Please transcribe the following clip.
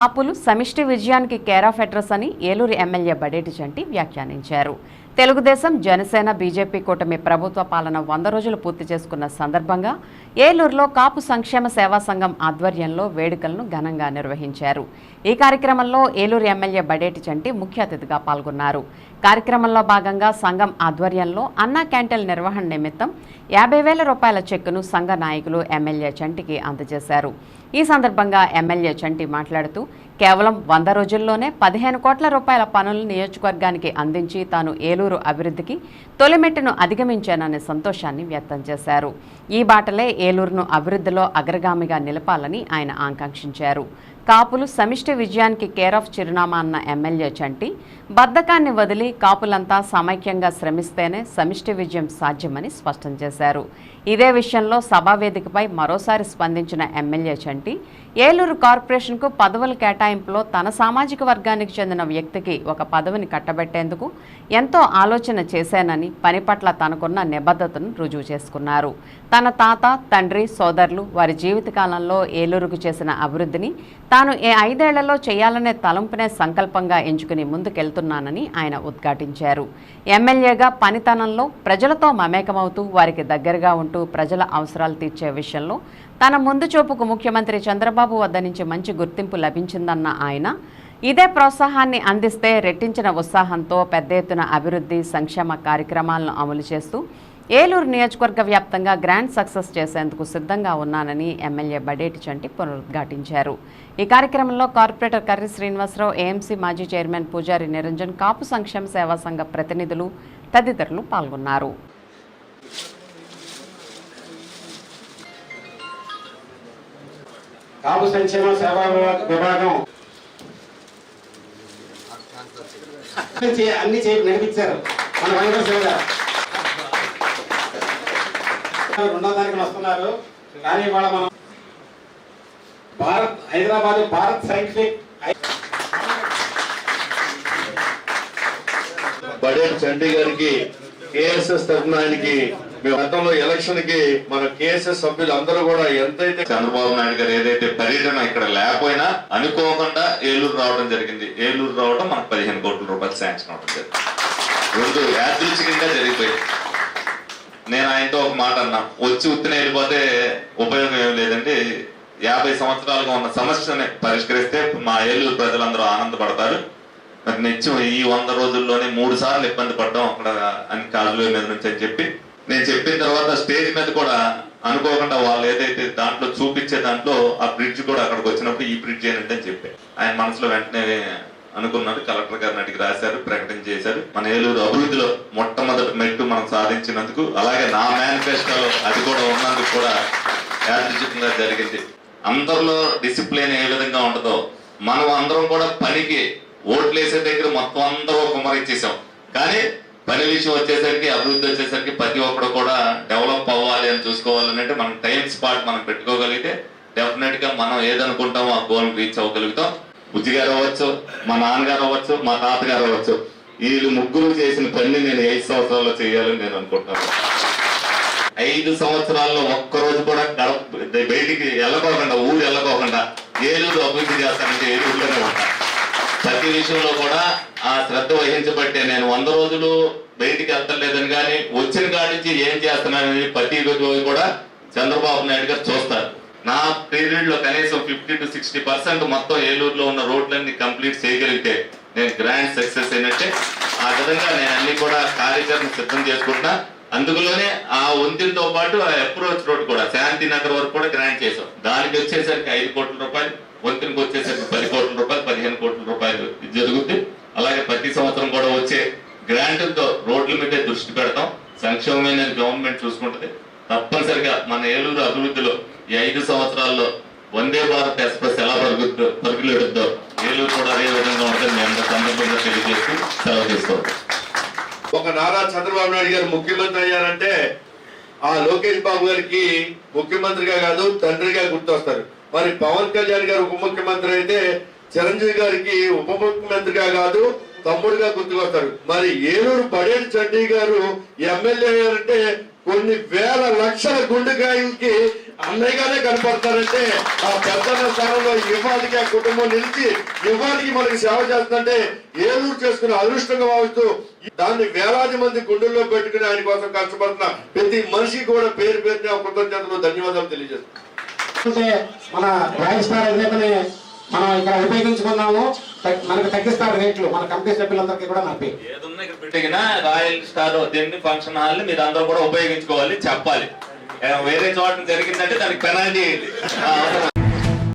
కాపులు సమిష్టి విజయానికి కేర్ ఆఫ్ అడ్రస్ అని ఏలూరు ఎమ్మెల్యే బడేటి చంటి వ్యాఖ్యానించారు. తెలుగుదేశం జనసేన బీజేపీ కూటమి ప్రభుత్వ పాలన వంద రోజులు పూర్తి చేసుకున్న సందర్భంగా ఏలూరులో కాపు సంక్షేమ సేవా సంఘం ఆధ్వర్యంలో వేడుకలను ఘనంగా నిర్వహించారు. ఈ కార్యక్రమంలో ఏలూరు ఎమ్మెల్యే బడేటి చంటి ముఖ్య అతిథిగా పాల్గొన్నారు. కార్యక్రమంలో భాగంగా సంఘం ఆధ్వర్యంలో అన్నా క్యాంటీన్ నిర్వహణ నిమిత్తం యాభై వేల రూపాయల చెక్కును సంఘ నాయకులు ఎమ్మెల్యే చంటికి అందజేశారు. ఈ సందర్భంగా ఎమ్మెల్యే చంటి మాట్లాడుతూ కేవలం వంద రోజుల్లోనే పదిహేను కోట్ల రూపాయల పనులు నియోజకవర్గానికి అందించి తాను ఏలూరు అభివృద్ధికి తొలిమెట్టును అధిగమించాననే సంతోషాన్ని వ్యక్తం చేశారు. ఈ బాటలే ఏలూరును అభివృద్ధిలో అగ్రగామిగా నిలపాలని ఆయన ఆకాంక్షించారు. కాపులు సమిష్టి విజయానికి కేర్ ఆఫ్ చిరునామా అన్న ఎమ్మెల్యే చంటి బద్ధకాన్ని వదిలి కాపులంతా సమైక్యంగా శ్రమిస్తేనే సమిష్టి విజయం సాధ్యమని స్పష్టం చేశారు. ఇదే విషయంలో సభావేదికపై మరోసారి స్పందించిన ఎమ్మెల్యే చంటి ఏలూరు కార్పొరేషన్కు పదవుల కేటాయింపులో తన సామాజిక వర్గానికి చెందిన వ్యక్తికి ఒక పదవిని కట్టబెట్టేందుకు ఎంతో ఆలోచన చేశానని పని పట్ల తనకున్న నిబద్ధతను రుజువు చేసుకున్నారు. తన తాత తండ్రి సోదరులు వారి జీవితకాలంలో ఏలూరుకు చేసిన అభివృద్ధిని తాను ఏ ఐదేళ్ళలో చేయాలనే తలంపునే సంకల్పంగా ఎంచుకుని ముందుకెళ్తున్నానని ఆయన ఉద్ఘాటించారు. ఎమ్మెల్యేగా పనితనంలో ప్రజలతో మమేకమవుతూ వారికి దగ్గరగా ఉంటూ ప్రజల అవసరాలు తీర్చే విషయంలో తన ముందు చూపుకు ముఖ్యమంత్రి చంద్రబాబు వద్ద నుంచి మంచి గుర్తింపు లభించిందన్న ఆయన ఇదే ప్రోత్సాహాన్ని అందిస్తే రెట్టించిన ఉత్సాహంతో పెద్ద ఎత్తున అభివృద్ధి సంక్షేమ కార్యక్రమాలను అమలు చేస్తూ ఏలూరు నియోజకవర్గ వ్యాప్తంగా గ్రాండ్ సక్సెస్ చేసేందుకు సిద్ధంగా ఉన్నానని ఎమ్మెల్యే బడేటి చంటి పునరుద్ఘాటించారు. ఈ కార్యక్రమంలో కార్పొరేటర్ కర్రి శ్రీనివాసరావు ఏఎంసీ మాజీ చైర్మన్ పూజారి నిరంజన్ కాపు సంక్షేమ సేవా సంఘ ప్రతినిధులు తదితరులు పాల్గొన్నారు. కాపు సంక్షేమ సేవా విభాగం అన్ని చే- నడిపించారు మన వెంకట గారు రెండో తారీఖున వస్తున్నారు. కానీ ఇవాళ మనం భారత్ హైదరాబాద్ భారత్ సైంటిఫిక్ బడేల్ చండీ గారికి కేఎస్ఎస్ తరఫున ఆయనకి మేము గతంలో ఎలక్షన్కి మన కేఎస్ఎస్ సభ్యులు అందరూ కూడా ఎంతైతే చంద్రబాబు నాయుడు గారు ఏదైతే పర్యటన ఇక్కడ లేకపోయినా అనుకోకుండా ఏలూరు రావడం జరిగింది. ఏలూరు రావడం మనకు పదిహేను కోట్ల రూపాయలు శాంక్షన్ అవడం జరిగింది. రెండు యాదృచ్ఛికంగా జరిగిపోయింది. నేను ఆయనతో ఒక మాట అన్నా. వచ్చి ఉత్తిన వెళ్ళిపోతే ఉపయోగం ఏం లేదండి. యాభై సంవత్సరాలుగా ఉన్న సమస్యని పరిష్కరిస్తే మా ఏలూరు ప్రజలందరూ ఆనందపడతారు. మరి నిత్యం ఈ వంద రోజుల్లోనే మూడు సార్లు ఇబ్బంది పడ్డాం అక్కడ అని కాజుల మీద నుంచి అని చెప్పి. నేను చెప్పిన తర్వాత స్టేజ్ మీద కూడా అనుకోకుండా వాళ్ళు ఏదైతే దాంట్లో చూపించే దాంట్లో ఆ బ్రిడ్జ్ కూడా అక్కడికి వచ్చినప్పుడు ఈ బ్రిడ్జ్ ఏంటంటే అని చెప్పి. ఆయన మనసులో వెంటనే అనుకున్నారు కలెక్టర్ గారిని అడిగి రాశారు ప్రకటన చేశారు. మన ఏలూరు అభివృద్ధిలో మొట్టమొదటి మెట్టు మనం సాధించినందుకు అలాగే నా మేనిఫెస్టోలో అది కూడా ఉన్నందుకు కూడా యాదృచ్ఛికంగా జరిగింది. అందరిలో డిసిప్లిన్ ఏ విధంగా ఉండదో మనం అందరం కూడా పనికి ఓట్లు వేసే దగ్గర మొత్తం అందరూ కుమరించేసాం కానీ పని విషయం వచ్చేసరికి అభివృద్ధి వచ్చేసరికి ప్రతి ఒక్కడు కూడా డెవలప్ అవ్వాలి అని చూసుకోవాలని అంటే మనం టైం స్పాట్ మనం పెట్టుకోగలిగితే డెఫినెట్గా మనం ఏదనుకుంటామో ఆ గోల్ రీచ్ అవ్వగలుగుతాం. బుజ్జి గారు అవ్వచ్చు మా నాన్నగారు అవ్వచ్చు మా తాతగారు అవ్వచ్చు. వీళ్ళు ముగ్గురు చేసిన పని నేను ఐదు సంవత్సరాల్లో చేయాలని నేను అనుకుంటున్నాను. ఐదు సంవత్సరాల్లో ఒక్క రోజు కూడా బయటికి వెళ్ళకోకుండా ఊరు వెళ్ళకోకుండా ఏలూరు అభివృద్ధి చేస్తానంటే ఏలూరులోనే ఉంటా. ప్రతి విషయంలో కూడా ఆ శ్రద్ధ వహించబట్టే నేను వంద రోజులు బయటికి వెళ్తలేదని కానీ వచ్చిన కాడి నుంచి ఏం చేస్తున్నానని ప్రతి రోజు కూడా చంద్రబాబు నాయుడు గారు చూస్తారు. నా పీరియడ్లో కనీసం ఫిఫ్టీ టు సిక్స్టీ పర్సెంట్ మొత్తం ఏలూరులో ఉన్న రోడ్లన్నీ కంప్లీట్ చేయగలిగితే నేను గ్రాండ్ సక్సెస్ అయినట్టే. ఆ విధంగా నేను అన్ని కూడా కార్యాచరణ సిద్ధం చేసుకుంటున్నా. అందులోనే ఆ వంతెనతో పాటు ఆ అప్రోచ్ రోడ్ కూడా శాంతి నగర్ వరకు కూడా గ్రాంట్ చేసాం దానికి వచ్చేసరికి ఐదు కోట్ల రూపాయలు వంతెనకు వచ్చేసరికి పది కోట్ల రూపాయలు పదిహేను కోట్ల రూపాయలు ఇది జరుగుద్ది. అలాగే ప్రతి సంవత్సరం కూడా వచ్చే గ్రాంట్లతో రోడ్ల మీదే దృష్టి పెడతాం. సంక్షేమమైన గవర్నమెంట్ చూసుకుంటుంది. తప్పనిసరిగా మన ఏలూరు అభివృద్ధిలో ఈ ఐదు సంవత్సరాల్లో వందే భారత్ ఎక్స్ప్రెస్ ఎలా పరుగుద్దో పరుగులెడుద్దో ఏలూరు కూడా అదే విధంగా ఉంటుంది. మేము సందర్భంగా తెలియజేస్తూ సెలవు తీసుకోవాలి. ఒక నారా చంద్రబాబు నాయుడు గారు ముఖ్యమంత్రి అయ్యారంటే ఆ లోకేష్ బాబు గారికి ముఖ్యమంత్రిగా కాదు తండ్రిగా గుర్తొస్తారు. మరి పవన్ కళ్యాణ్ గారు ఉప ముఖ్యమంత్రి అయితే చిరంజీవి గారికి ఉప ముఖ్యమంత్రిగా కాదు తమ్ముడుగా గుర్తుకొస్తారు. మరి ఏలూరు పడేరు చండీ గారు ఎమ్మెల్యే అయ్యారంటే కొన్ని వేల లక్షల గుండెకాయలకి అన్నయ్యగానే కనపడతారంటే ఆ పెద్దన్న స్థానంలో ఇవాళకి ఆ కుటుంబం నిలిచి ఇవాళకి మనకి సేవ చేస్తుందంటే ఏలూరు చేసుకున్న అదృష్టంగా భావిస్తూ దాన్ని వేలాది మంది గుండెల్లో పెట్టుకుని ఆయన కోసం కష్టపడుతున్న ప్రతి మనిషికి కూడా పేరు పేరున కృతజ్ఞతలు ధన్యవాదాలు తెలియజేస్తున్నాను. అంటే మన రాయల్ స్టార్ అధినేతని మనం ఇక్కడ ఉపయోగించుకున్నాము మనకు తగ్గిస్తారు రేట్లు. మన కంపెనీ సభ్యులందరికీ కూడా నప్పి. ఏదున్నా ఇక్కడ పెట్టిన రాయల్ స్టార్ దీన్ని ఫంక్షన్ హాల్ మీరు అందరూ కూడా ఉపయోగించుకోవాలి చెప్పాలి. వేరే చోట జరిగిందంటే దానికి పెనాల్టీ అవసరం